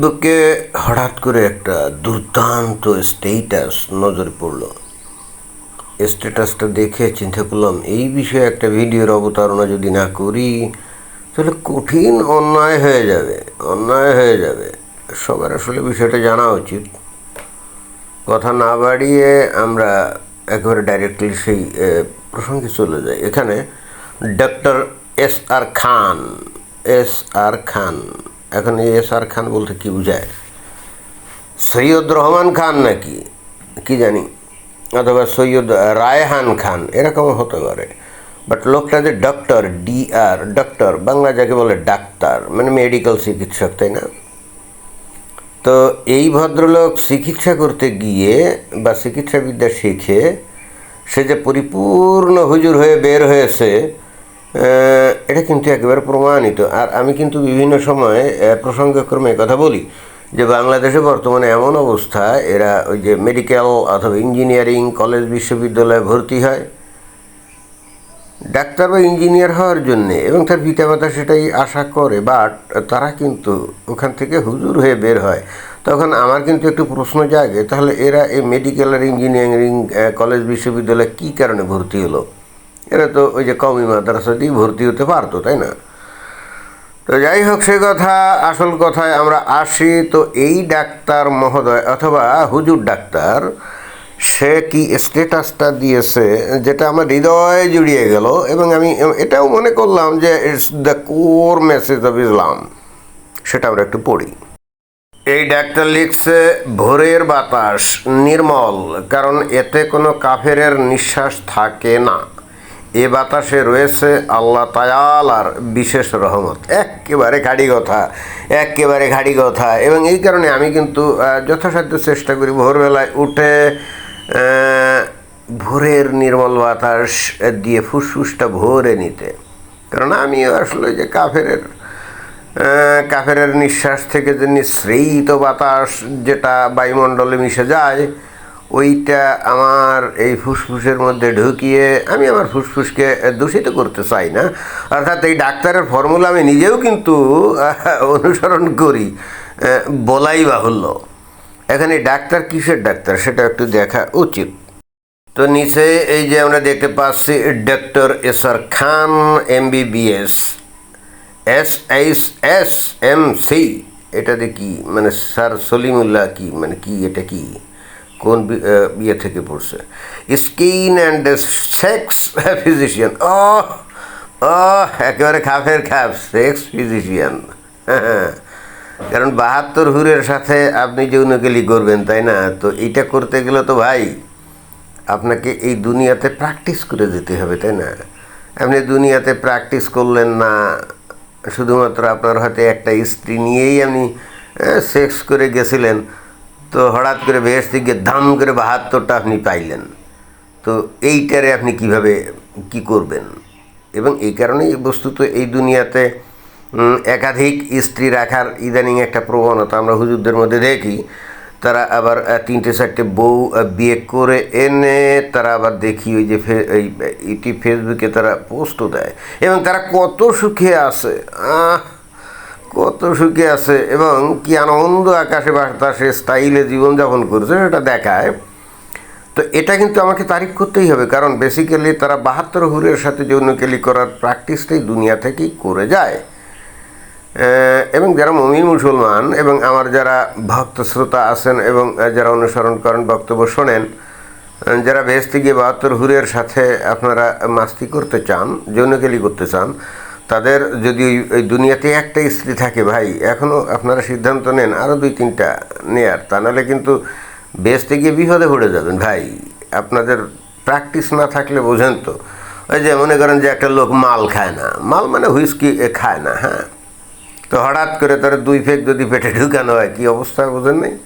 ফেসবুকে হঠাৎ করে একটা দুর্দান্ত স্টেটাস নজরে পড়ল। স্ট্যাটাসটা দেখে চিন্তা করলাম, এই বিষয়ে একটা ভিডিওর অবতারণা যদি না করি, তাহলে কঠিন অন্যায় হয়ে যাবে, অন্যায় হয়ে যাবে। সবার আসলে বিষয়টা জানা উচিত। কথা না বাড়িয়ে আমরা একেবারে ডাইরেক্টলি সেই প্রসঙ্গে চলে যাই। এখানে doctor S R Khan S R Khan এখন এস আর খান বলতে কি বুঝায়? সৈয়দ রহমান খান নাকি? কি জানি? অথবা সৈয়দ রায়হান খান, এরকম হতে পারে। বাট লোকটা যে doctor D R doctor Bangla যাকে বলে ডাক্তার মানে মেডিকেল চিকিৎসক, তাই না? তো এই ভদ্রলোক চিকিৎসা করতে গিয়ে বা চিকিৎসাবিদ্যা শিখে সে যে পরিপূর্ণ হুজুর হয়ে বের হয়েছে এটা কিন্তু একেবারে প্রমাণিত। আর আমি কিন্তু বিভিন্ন সময় প্রসঙ্গক্রমে কথা বলি যে বাংলাদেশে বর্তমানে এমন অবস্থা, এরা ওই যে মেডিকেল অথবা ইঞ্জিনিয়ারিং কলেজ বিশ্ববিদ্যালয়ে ভর্তি হয়। ডাক্তার বা ইঞ্জিনিয়ার হওয়ার জন্যে এবং তার পিতামাতা সেটাই আশা করে বাট তারা কিন্তু ওখান থেকে হুজুর হয়ে বের হয়। তখন আমার কিন্তু একটু প্রশ্ন জাগে, তাহলে এরা এই মেডিকেল আর ইঞ্জিনিয়ারিং কলেজ বিশ্ববিদ্যালয়ে কী কারণে ভর্তি হলো? এরা তো ওই যে কমি মাদ্রাসাতেই ভর্তি হতে পারতো, তাই না? তো যাই হোক, সে কথা, আসল কথায় আমরা আসি। তো এই ডাক্তার মহোদয় অথবা হুজুর ডাক্তার, সে কি স্টেটাসটা দিয়েছে যেটা আমার হৃদয়ে জুড়িয়ে গেল এবং আমি এটাও মনে করলাম যে it's the core message of Islam সেটা আমরা একটু পড়ি। এই ডাক্তার লিখছে, ভোরের বাতাস নির্মল, কারণ এতে কোনো কাফেরের নিঃশ্বাস থাকে না। এ বাতাসে রয়েছে আল্লাহ তায়ালার বিশেষ রহমত। একেবারে ঘাড়ি কথা একেবারে ঘাড়ি কথা। এবং এই কারণে আমি কিন্তু যথাসাধ্য চেষ্টা করি ভোরবেলায় উঠে ভোরের নির্মল বাতাস দিয়ে ফুসফুসটা ভরে নিতে। কারণ আমি আসলে যে কাফেরের আহ, কাফেরের নিঃশ্বাস থেকে যে নিঃসৃত বাতাস যেটা বায়ুমণ্ডলে মিশে যায় ওইটা আমার এই ফুসফুসের মধ্যে ঢুকিয়ে আমি আমার ফুসফুসকে দূষিত করতে চাই না। অর্থাৎ এই ডাক্তারের ফর্মুলা আমি নিজেও কিন্তু অনুসরণ করি। বলাই বাহুল্য। এখানে ডাক্তার কিসের ডাক্তার সেটা একটু দেখা উচিত। তো নিচে এই যে আমরা দেখতে পাচ্ছি, doctor S R Khan, MBBS, S H S M C. এটাতে কি? মানে স্যার সলিমুল্লাহ কি? মানে কি, এটা কি? কোন ইয়ে থেকে পড়ছে? Skin and sex physician. ও ও একেবারে খাফের খাপ, সেক্স ফিজিশিয়ান। কারণ বাহাত্তর হুরের সাথে আপনি যৌনকেলি করবেন, তাই না? তো এইটা করতে গেলে তো ভাই, আপনাকে এই দুনিয়াতে প্র্যাকটিস করে যেতে হবে, তাই না? আপনি দুনিয়াতে প্র্যাকটিস করলেন না, শুধুমাত্র আপনার হাতে একটা স্ত্রী নিয়েই আপনি সেক্স করে গেছিলেন তো হঠাৎ করে বেশ দিকে দাম করে বাহাত্তরটা আপনি পাইলেন। তো এইটারে আপনি কীভাবে, কি করবেন? এবং এই কারণেই বস্তুত এই দুনিয়াতে একাধিক স্ত্রী রাখার ইদানিং একটা প্রবণতা আমরা হুজুরদের মধ্যে দেখি। তারা আবার তিনটে চারটে বউ বিয়ে করে এনে তারা আবার দেখি ওই যে ইউটিউব ফেসবুকে তারা পোস্টও দেয়। এবং তারা কত সুখে আছে। আহ কত সুখে আছে এবং কি আনন্দ আকাশে বাতাসে স্টাইলে জীবনযাপন করছে সেটা দেখায়। তো এটা কিন্তু আমাকে তারিফ করতেই হবে, কারণ বেসিক্যালি তারা বাহাত্তর হুরের সাথে যৌনকেলি করার প্র্যাকটিসটাই দুনিয়া থেকেই করে যায়। এবং যারা মমিন মুসলমান এবং আমার যারা ভক্ত শ্রোতা আছেন এবং যারা অনুসরণ করেন, বক্তব্য শোনেন, যারা বেহেস্তে গিয়ে বাহাত্তর হুরের সাথে আপনারা মাস্তি করতে চান যৌনকেলি করতে চান তাদের যদি ওই- দুনিয়াতে একটা স্ত্রী থাকে ভাই এখনও আপনারা সিদ্ধান্ত নেন আরও দুই তিনটা নেয়ার, তা নাহলে কিন্তু বেহেস্তে গিয়ে বিপদে পড়ে যাবেন ভাই। আপনাদের প্র্যাকটিস না থাকলে বোঝেন তো। ওই যে মনে করেন যে একটা লোক মাল খায় না, মাল মানে হুইস্কি খায় না হ্যাঁ? তো হঠাৎ করে তার দুই ফেক যদি পেটে ঢুকানো হয়, কী অবস্থা বোঝেন নেই?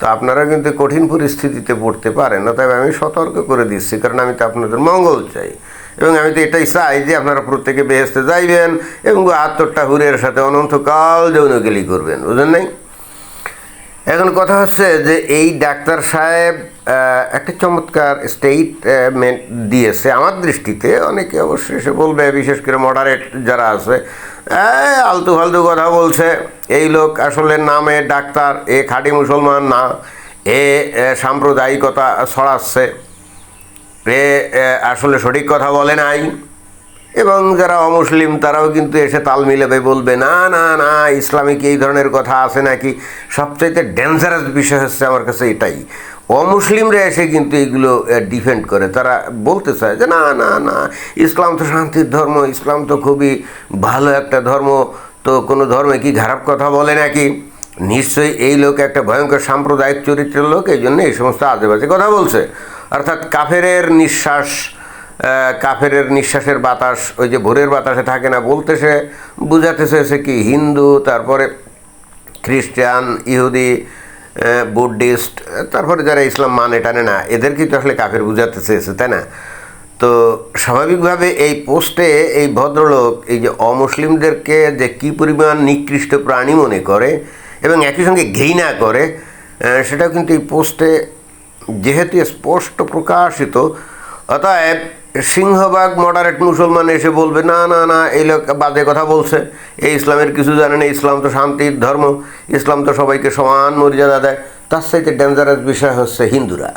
তো আপনারা কিন্তু কঠিন পরিস্থিতিতে পড়তে পারেন, অতএব আমি সতর্ক করে দিচ্ছি, কারণ আমি তো আপনাদের মঙ্গল চাই। এবং আমি তো এটাই চাই যে আপনারা প্রত্যেকে বেহেস্তে যাইবেন এবং আত্মরটা হুরের সাথে অনন্তকাল যৌনকেলি করবেন বুঝলেন নাই? এখন কথা হচ্ছে যে এই ডাক্তার সাহেব একটা চমৎকার স্টেটমেন্ট দিয়েছে আমার দৃষ্টিতে। অনেকে অবশ্যই সে বলবে বিশেষ করে মডারেট যারা আছে আলতু ফালতু কথা বলছে। এই লোক আসলে নামে ডাক্তার এ খাঁটি মুসলমান না এ, সাম্প্রদায়িকতা ছড়াচ্ছে। এ, আসলে সঠিক কথা বলে নাই। এবং যারা অমুসলিম তারাও কিন্তু এসে তাল মিলাবে বলবে না না না ইসলামিক এই ধরনের কথা আছে নাকি? সবচাইতে ডেঞ্জারাস বিষয় হচ্ছে আমার কাছে এটাই। অমুসলিমরা এসে কিন্তু এগুলো ডিফেন্ড করে। তারা বলতে চায় যে না না না ইসলাম তো শান্তির ধর্ম ইসলাম তো খুবই ভালো একটা ধর্ম তো কোনো ধর্মে কি খারাপ কথা বলে নাকি? নিশ্চয়ই এই লোক একটা ভয়ঙ্কর সাম্প্রদায়িক চরিত্রের লোক এই জন্য এই সমস্ত আজেবাজে কথা বলছে। অর্থাৎ কাফেরের নিঃশ্বাস কাফেরের নিঃশ্বাসের বাতাস, ওই যে ভোরের বাতাসে থাকে না বলতে সে বুঝাতে চেয়েছে কি, হিন্দু, তারপরে খ্রিস্টান, ইহুদি বুদ্ধিস্ট, তারপরে যারা ইসলাম মানে টানে না, এদেরকে তো আসলে কাফের বুঝাতে চেয়েছে, তাই না? তো স্বাভাবিকভাবে এই পোস্টে এই ভদ্রলোক, এই যে অমুসলিমদেরকে যে কী পরিমাণ নিকৃষ্ট প্রাণী মনে করে এবং একই সঙ্গে ঘৃণা করে সেটাও কিন্তু এই পোস্টে যেহেতু স্পষ্ট প্রকাশিত। অতএব সিংহবাগ মডারেট মুসলমান এসে বলবে, না না না, এই লোক বাজে কথা বলছে। এই ইসলামের কিছু জানে না, ইসলাম তো শান্তির ধর্ম, ইসলাম তো সবাইকে সমান মর্যাদা দেয়। তার চাইতে ডেঞ্জারাস বিষয় হচ্ছে হিন্দুরা।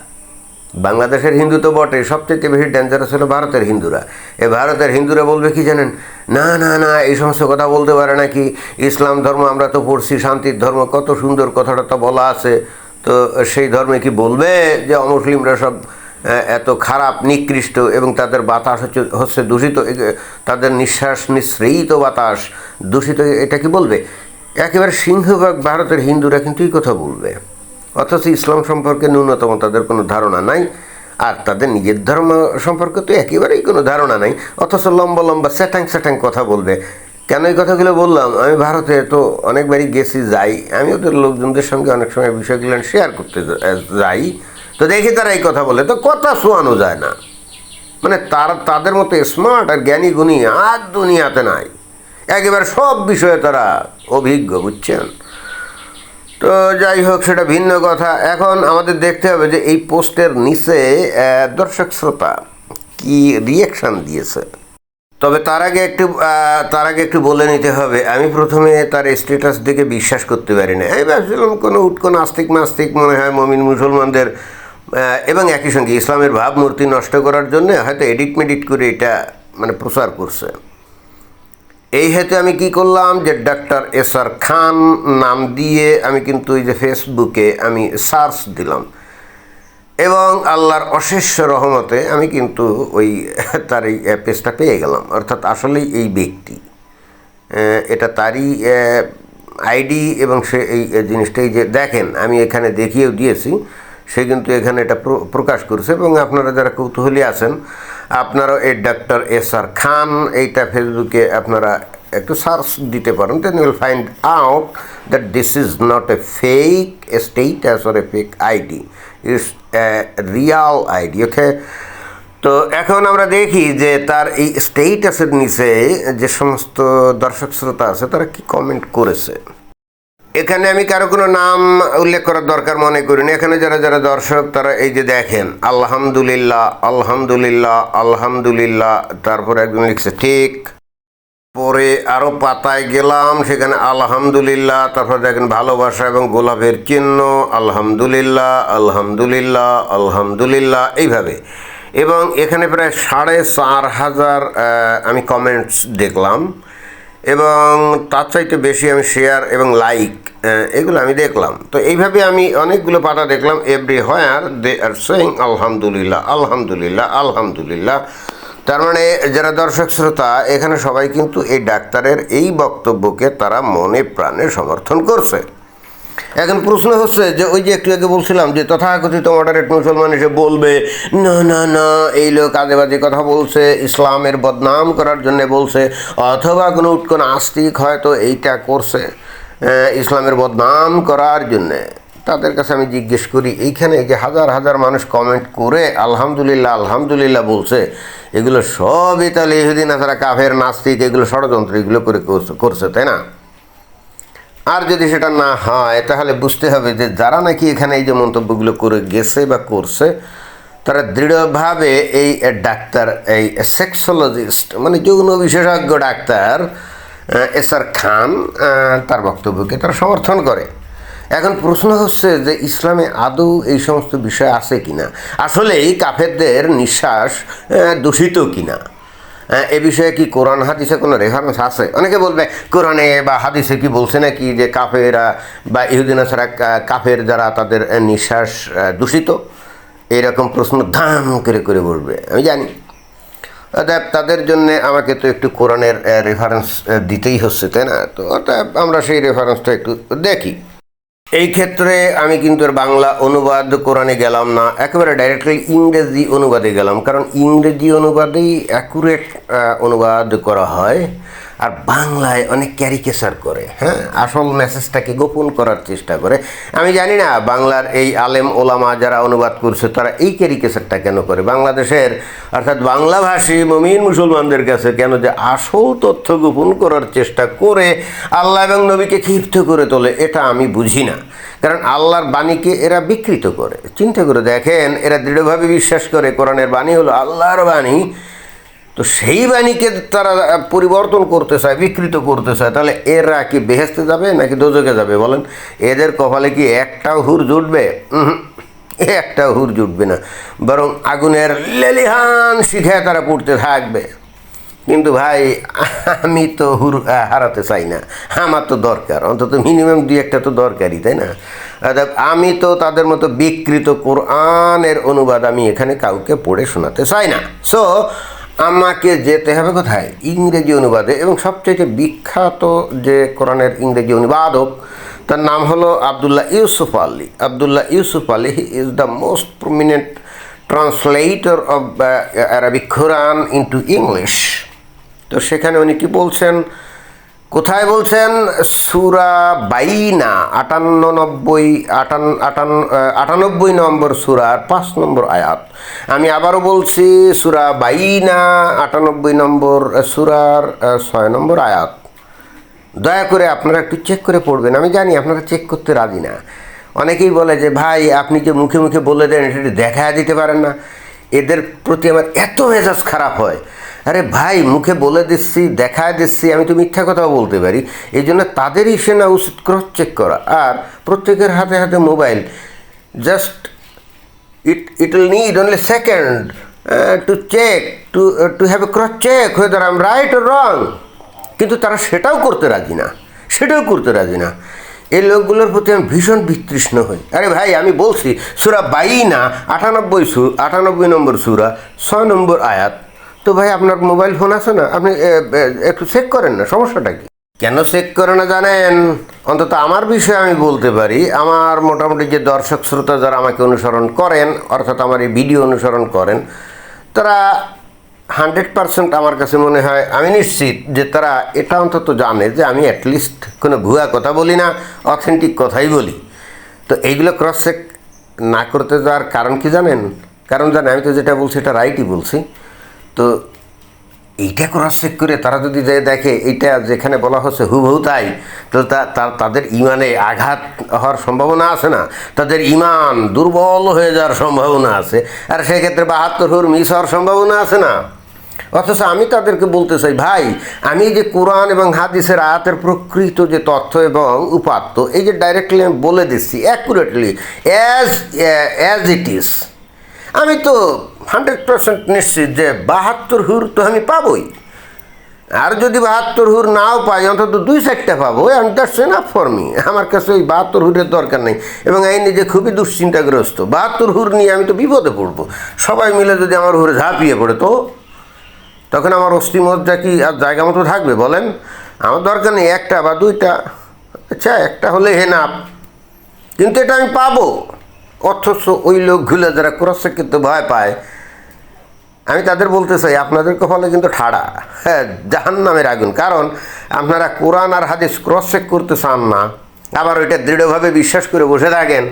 বাংলাদেশের হিন্দু তো বটে সবচেয়ে বেশি ডেঞ্জারাস হলো ভারতের হিন্দুরা। এ ভারতের হিন্দুরা বলবে কি জানেন? না না না, এই সমস্ত কথা বলতে পারে নাকি? ইসলাম ধর্ম আমরা তো পড়ছি, শান্তির ধর্ম, কত সুন্দর কথাটা তো বলা আছে। তো সেই ধর্মে কি বলবে যে অমুসলিমরা সব এত খারাপ, নিকৃষ্ট এবং তাদের বাতাস হচ্ছে হচ্ছে দূষিত? তাদের নিঃশ্বাস নিঃশ্রেয়িত বাতাস দূষিত, এটা কি বলবে? একেবারে সিংহভাগ ভারতের হিন্দুরা কিন্তু এই কথা বলবে। অথচ ইসলাম সম্পর্কে ন্যূনতম তাদের কোনো ধারণা নাই, আর তাদের নিজের ধর্ম সম্পর্কে তো একেবারেই কোনো ধারণা নাই। অথচ লম্বা লম্বা স্যাটাং স্যাটাং কথা বলবে। কেন এই কথাগুলো বললাম? আমি ভারতে তো অনেকবারই গেছি, যাই। আমি ওদের লোকজনদের সঙ্গে অনেক সময় বিষয়গুলো শেয়ার করতে যাই। তো দেখি তারা এই কথা বলে। তো কথা শোয়ানো যায় না। মানে তার, তাদের মতো স্মার্ট আর জ্ঞানী গুণী আর দুনিয়াতে নাই। একেবারে সব বিষয়ে তারা অভিজ্ঞ, বুঝছেন? তো যাই হোক, সেটা ভিন্ন কথা। এখন আমাদের দেখতে হবে যে এই পোস্টের নিচে দর্শক শ্রোতা কি রিয়াকশান দিয়েছে। তবে তার আগে একটু তার আগে একটু বলে নিতে হবে। আমি প্রথমে তার স্ট্যাটাস দেখে বিশ্বাস করতে পারি না। আমি ভাবছিলাম কোনো উটকো নাস্তিক নাস্তিক মনে হয় মমিন মুসলমানদের এবং একই সঙ্গে ইসলামের ভাবমূর্তি নষ্ট করার জন্য হয়তো এডিট মেডিট করে এটা মানে প্রচার করছে। এই হেতু আমি কি করলাম যে ডাক্তার এস আর খান নাম দিয়ে আমি কিন্তু ওই যে ফেসবুকে আমি সার্চ দিলাম। এবং আল্লাহর অশেষ রহমতে আমি কিন্তু ওই তার এই পেজটা পেয়ে গেলাম। অর্থাৎ আসলেই এই ব্যক্তি। এটা তারই আইডি এবং সে এই জিনিসটাই যে দেখেন, আমি এখানে দেখিয়েও দিয়েছি, সে কিন্তু এখানে এটা প্র- প্রকাশ করছে এবং আপনারা যারা কৌতূহলী আছেন, আপনারাও এই ডাক্তার এস আর খান, এইটা ফেসবুকে আপনারা একটু সার্চ দিতে পারেন then will find out that this is not a fake status or a fake ID it's real ID, okay? তো এখন আমরা দেখি যে তার এই স্টেটাসের নিচে যে সমস্ত দর্শক শ্রোতা আছে, তারা কি কমেন্ট করেছে? এখানে আমি কারও কোনো নাম উল্লেখ করার দরকার মনে করি না এখানে যারা যারা দর্শক, তারা এই যে দেখেন, আলহামদুলিল্লাহ আলহামদুলিল্লাহ আলহামদুলিল্লাহ, তারপরে একজন লিখছে, ঠিক। পরে আরও পাতায় গেলাম, সেখানে আলহামদুলিল্লাহ, তারপর দেখেন ভালোবাসা এবং গোলাপের চিহ্ন, আলহামদুলিল্লাহ আলহামদুলিল্লাহ আলহামদুলিল্লাহ, এইভাবে। এবং এখানে প্রায় সাড়ে চার হাজার আমি কমেন্টস দেখলাম। এবং তার চাইতে বেশি আমি শেয়ার এবং লাইক এগুলো আমি দেখলাম। তো এইভাবে আমি অনেকগুলো পাতা দেখলাম everywhere they are saying আলহামদুলিল্লাহ আলহামদুলিল্লাহ আলহামদুলিল্লাহ। তার মানে যারা দর্শক শ্রোতা, এখানে সবাই কিন্তু এই ডাক্তারের এই বক্তব্যকে তারা মনে প্রাণে সমর্থন করছে। এখন প্রশ্ন হচ্ছে যে, ওই যে একটু আগে বলছিলাম যে, তথাকথিত মডারেট মুসলমান এসে বলবে, না না না, এই লোক আজে বাজে কথা বলছে, ইসলামের বদনাম করার জন্য বলছে, অথবা কোনো উৎকোন আস্তিক হয়তো এইটা করছে ইসলামের বদনাম করার জন্যে। তাদের কাছে আমি জিজ্ঞেস করি, এইখানে যে হাজার হাজার মানুষ কমেন্ট করে, আলহামদুলিল্লাহ আলহামদুলিল্লাহ বলছে, এগুলো সবই তাহলে ইহুদিন তারা কাফের, নাস্তিক, এগুলো ষড়যন্ত্র, এগুলো করে করছে তাই না? আর যদি সেটা না হয়, তাহলে বুঝতে হবে যে যারা নাকি এখানে এই যে মন্তব্যগুলো করে গেছে বা করছে, তারা দৃঢ়ভাবে এই ডাক্তার, এই সেক্সোলজিস্ট মানে যৌন বিশেষজ্ঞ ডাক্তার এস আর খান তার বক্তব্যকে তারা সমর্থন করে। এখন প্রশ্ন হচ্ছে যে ইসলামে আদৌ এই সমস্ত বিষয় আছে কিনা? আসলেই কাফেরদের নিঃশ্বাস দূষিত কিনা? আহ, এ বিষয়ে কি কোরআন হাদিসে কোনো রেফারেন্স আছে? অনেকে বলবে কোরআনে বা হাদিসে কি বলছে নাকি যে কাফেরা বা ইহুদিনা ছাড়া কা- কাফের যারা তাদের নিঃশ্বাস দূষিত? এইরকম প্রশ্ন ধাম করে করে বলবে। আমি জানি। অতএব তাদের জন্য আমাকে তো একটু কোরআনের রেফারেন্স দিতেই হচ্ছে তাই না? তো অতএব আমরা সেই রেফারেন্সটা একটু দেখি। এই ক্ষেত্রে আমি কিন্তু এর বাংলা অনুবাদ কোরআনে গেলাম না, একেবারে ডাইরেক্টলি ইংরেজি অনুবাদে গেলাম। কারণ ইংরেজি অনুবাদেই অ্যাকুরেট অনুবাদ করা হয়। আর বাংলায় অনেক ক্যারিকেচার করে হ্যাঁ? আসল মেসেজটাকে গোপন করার চেষ্টা করে। আমি জানি না, বাংলার এই আলেম ওলামা যারা অনুবাদ করছে, তারা এই ক্যারিকেচারটা কেন করে? বাংলাদেশের, অর্থাৎ বাংলাভাষী মমিন মুসলমানদের কাছে কেন যে আসল তথ্য গোপন করার চেষ্টা করে আল্লাহ এবং নবীকে ক্ষিপ্ত করে তোলে, এটা আমি বুঝি না। কারণ আল্লাহর বাণীকে এরা বিকৃত করে। চিন্তা করে দেখেন, এরা দৃঢ়ভাবে বিশ্বাস করে, কোরআনের বাণী হলো আল্লাহর বাণী। তো সেই বাণীকে তারা পরিবর্তন করতে চায়, বিকৃত করতে চায়, তাহলে এরা কি বেহেস্তে যাবে নাকি দোজকে যাবে? বলেন, এদের কপালে কি একটাও হুর জুটবে? একটা হুর জুটবে না। বরং আগুনের লেলিহান শিখায় তারা পড়তে থাকবে। কিন্তু ভাই, আমি তো হুর হারাতে চাই না। আমার তো দরকার। অন্তত মিনিমাম দুই একটা তো দরকারই, তাই না? অর্থাৎ আমি তো তাদের মতো বিকৃত কোরআনের অনুবাদ আমি এখানে কাউকে পড়ে শোনাতে চাই না। সো আমাকে যেতে হবে কোথায়? ইংরেজি অনুবাদে এবং সবচেয়ে বিখ্যাত যে কোরআনের ইংরেজি অনুবাদক, তার নাম হলো Abdullah Yusuf Ali. Abdullah Yusuf Ali he is the most prominent translator of Arabic Quran into English. তো সেখানে উনি কি বলছেন কোথায় বলছেন? সুরা বাইনা, আটান্ন নব্বই, আটান আটান আটানব্বই নম্বর সুরার পাঁচ নম্বর আয়াত। আমি আবারও বলছি, সুরা বাইনা, আটানব্বই নম্বর সুরার ছয় নম্বর আয়াত। দয়া করে আপনারা একটু চেক করে পড়বেন। আমি জানি আপনারা চেক করতে রাজি না। অনেকেই বলে যে, ভাই, আপনি যে মুখে মুখে বলে দেন, এটা দেখা দিতে পারেন না। এদের প্রতি আমার এত মেজাজ খারাপ হয়। আরে ভাই মুখে বলে দিচ্ছি দেখায় দিচ্ছি আমি তো মিথ্যা কথাও বলতে পারি। এই জন্য তাদেরই সে না উচিত ক্রস চেক করা। আর প্রত্যেকের হাতে হাতে mobile just it it will need only second uh, to check to uh, to have a cross check whether I'm কিন্তু তারা সেটাও করতে রাজি না। সেটাও করতে রাজি না। এই লোকগুলোর প্রতি আমি ভীষণ বিতৃষ্ণ হই। আরে ভাই আমি বলছি সুরা বাইনা আটানব্বই সু আটানব্বই নম্বর সুরা ছয় নম্বর আয়াত। তো ভাই আপনার মোবাইল ফোন আছে না? আপনি একটু চেক করেন না, সমস্যাটা কি? কেন চেক করে না জানেন? অন্তত আমার বিষয়ে আমি বলতে পারি, আমার মোটামুটি যে দর্শক শ্রোতা যারা আমাকে অনুসরণ করেন, অর্থাৎ আমার এই ভিডিও অনুসরণ করেন, তারা হান্ড্রেড পারসেন্ট আমার কাছে মনে হয়, আমি নিশ্চিত যে তারা এটা অন্তত জানে যে আমি অ্যাটলিস্ট কোনো ভুয়া কথা বলি না অথেন্টিক কথাই বলি। তো এইগুলো ক্রস চেক না করতে যাওয়ার কারণ কি জানেন? কারণ জানেন, আমি তো যেটা বলছি, এটা রাইটই বলছি। তো এইটা ক্রস চেক করে তারা যদি যে দেখে, এইটা যেখানে বলা হচ্ছে হুবহু তাই, তো তাদের ইমানে আঘাত হওয়ার সম্ভাবনা আছে না? তাদের ইমান দুর্বল হয়ে যাওয়ার সম্ভাবনা আছে। আর সেক্ষেত্রে বাহাত্তর হুর মিস হওয়ার সম্ভাবনা আছে না? অথচ আমি তাদেরকে বলতে চাই, ভাই, আমি যে কোরআন এবং হাদিসের আয়াতের প্রকৃত যে তথ্য এবং উপাত্ত, এই যে ডাইরেক্টলি আমি বলে দিচ্ছি accurately as as it is আমি তো হান্ড্রেড পার্সেন্ট নিশ্চিত যে বাহাত্তর হুর তো আমি পাবই। আর যদি বাহাত্তর হুর নাও পাই, অন্তত দুই চারটা পাবো। And that's enough for me আমার কাছে ওই বাহাত্তর হুরের দরকার নেই। এবং এই নিজে খুবই দুশ্চিন্তাগ্রস্ত, বাহাত্তর হুর নিয়ে আমি তো বিপদে পড়ব। সবাই মিলে যদি আমার হুরে ঝাঁপিয়ে পড়ে, তো? তখন আমার অস্থিমজ্জা কি আর জায়গা মতো থাকবে, বলেন? আমার দরকার নেই একটা বা দুইটা। আচ্ছা একটা হলে হেনাপ কিন্তু এটা আমি পাবো। অথচ ওই লোকগুলো যারা ক্রস কিন্তু ভয় পায়, আমি তাদের বলতে চাই, আপনাদের কপালে কিন্তু ঠাড়া। হ্যাঁ জাহান নামের আগুন। কারণ আপনারা কোরআন আর হাদিস ক্রস চেক করতে চান না, আবার ওইটা দৃঢ়ভাবে বিশ্বাস করে বসে থাকেন,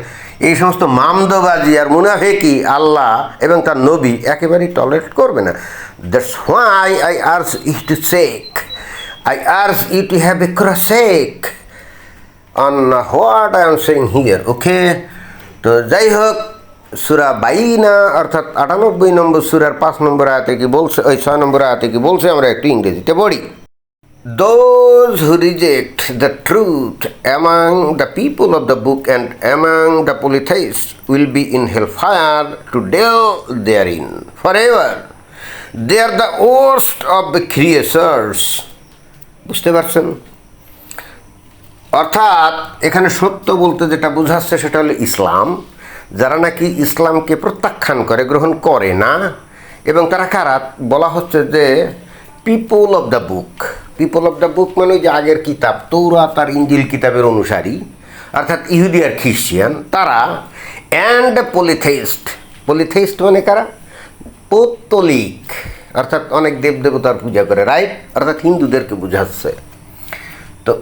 এই সমস্ত মামদবাজি আর মুনাফেকি আল্লাহ এবং তার নবী একেবারেই টলারেট করবে না। That's why I urge you to check I urge you to have a cross check on what I am saying here okay তো যাই হোক, সুরা বাইনা, অর্থাৎ আটানব্বই নম্বর সুরার পাঁচ নম্বর আয়তে কি বলছে, ওই ছয় নম্বর আয়তে কি বলছে, আমরা একটু ইংরেজিতে পড়ি। Those who reject the truth among the people of the book and among the polytheists will be in hell fire to dwell there in forever they are the worst of the creatures বুঝতে পারছেন? অর্থাৎ এখানে সত্য বলতে যেটা বোঝাচ্ছে সেটা হলো ইসলাম। যারা নাকি ইসলামকে প্রত্যাখ্যান করে, গ্রহণ করে না, এবং তারা কারা? বলা হচ্ছে যে people of the book people of the book মানে ওই যে আগের কিতাব তৌরা তার ইঞ্জিল কিতাবের অনুসারী, অর্থাৎ ইহুদি আর খ্রিস্টিয়ান তারা অ্যান্ড পলিথেইস্ট পলিথেইস্ট মানে কারা? পৌত্তলিক। অর্থাৎ অনেক দেবদেবতার পূজা করে রাইট অর্থাৎ হিন্দুদেরকে বোঝাচ্ছে। তো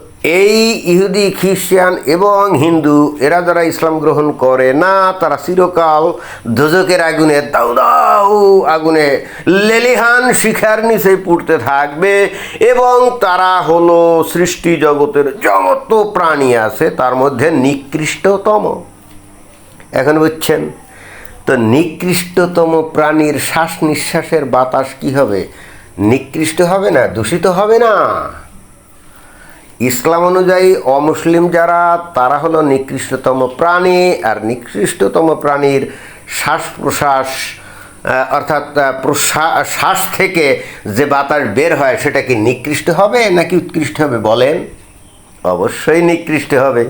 এই ইহুদি, খ্রিস্টান এবং হিন্দু, এরা যারা ইসলাম গ্রহণ করে না, তারা চিরকাল দোজকের আগুনে, দাউ দাউ আগুনে লেলিহান শিখার নিচে পুড়তে থাকবে এবং তারা হলো সৃষ্টি জগতের যত প্রাণী আছে, তার মধ্যে নিকৃষ্টতম। এখন বুঝছেন? তো নিকৃষ্টতম প্রাণীর শ্বাস নিঃশ্বাসের বাতাস কি হবে? নিকৃষ্ট হবে না, দূষিত হবে না। ইসলাম অনুযায়ী অমুসলিম যারা, তারা হলো নিকৃষ্টতম প্রাণী, আর নিকৃষ্টতম প্রাণীর শ্বাস প্রশ্বাস অর্থাৎ শ্বাস থেকে যে বাতাস বের হয়, সেটা কি নিকৃষ্ট হবে নাকি উৎকৃষ্ট হবে বলেন? অবশ্যই নিকৃষ্ট হবে।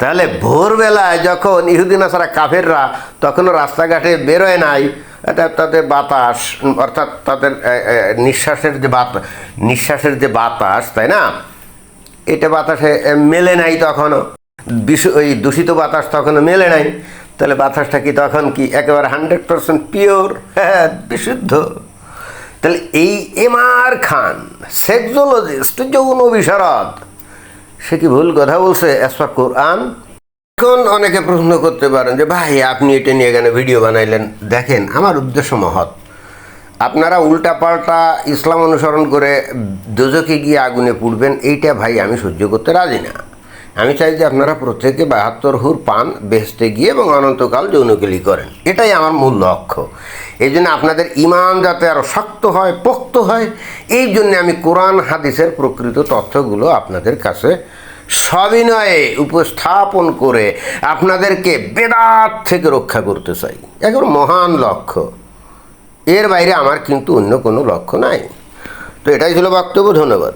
তাহলে ভোরবেলায় যখন ইহুদিন আসারা কাফেররা তখনও রাস্তাঘাটে বেরোয় নাই তাদের বাতাস অর্থাৎ তাদের নিঃশ্বাসের যে বাতাস নিঃশ্বাসের যে বাতাস, তাই না? এটা বাতাসে মেলে নাই তখনও। ওই দূষিত বাতাস তখনও মেলে নাই। তাহলে বাতাসটা কি তখন কি একেবারে হান্ড্রেড পার্সেন্ট পিওর? হ্যাঁ বিশুদ্ধ। তাহলে এই এম আর খান, সেক্সোলজিস্ট, যৌন বিশারদ, সে কি ভুল কথা বলছে অ্যাজ কোরআন এখন অনেকে প্রশ্ন করতে পারেন যে, ভাই, আপনি এটা নিয়ে এখানে ভিডিও বানাইলেন? দেখেন, আমার উদ্দেশ্য মহৎ। আপনারা উল্টা পাল্টা ইসলাম অনুসরণ করে দোজকে গিয়ে আগুনে পুড়বেন, এইটা ভাই আমি সহ্য করতে রাজি না। আমি চাই যে আপনারা প্রত্যেকে বাহাত্তর হুর পান বেহেস্তে গিয়ে এবং অনন্তকাল যৌনকেলি করেন। এটাই আমার মূল লক্ষ্য। এই জন্য আপনাদের ইমান যাতে আরও শক্ত হয়, পোক্ত হয়, এই জন্য আমি কোরআন, হাদিসের প্রকৃত তথ্যগুলো আপনাদের কাছে সবিনয়ে উপস্থাপন করে আপনাদেরকে বেদাত থেকে রক্ষা করতে চাই। একবার মহান লক্ষ্য। এর বাইরে আমার কিন্তু অন্য কোনো লক্ষ্য নাই। তো এটাই ছিল বক্তব্য ধন্যবাদ।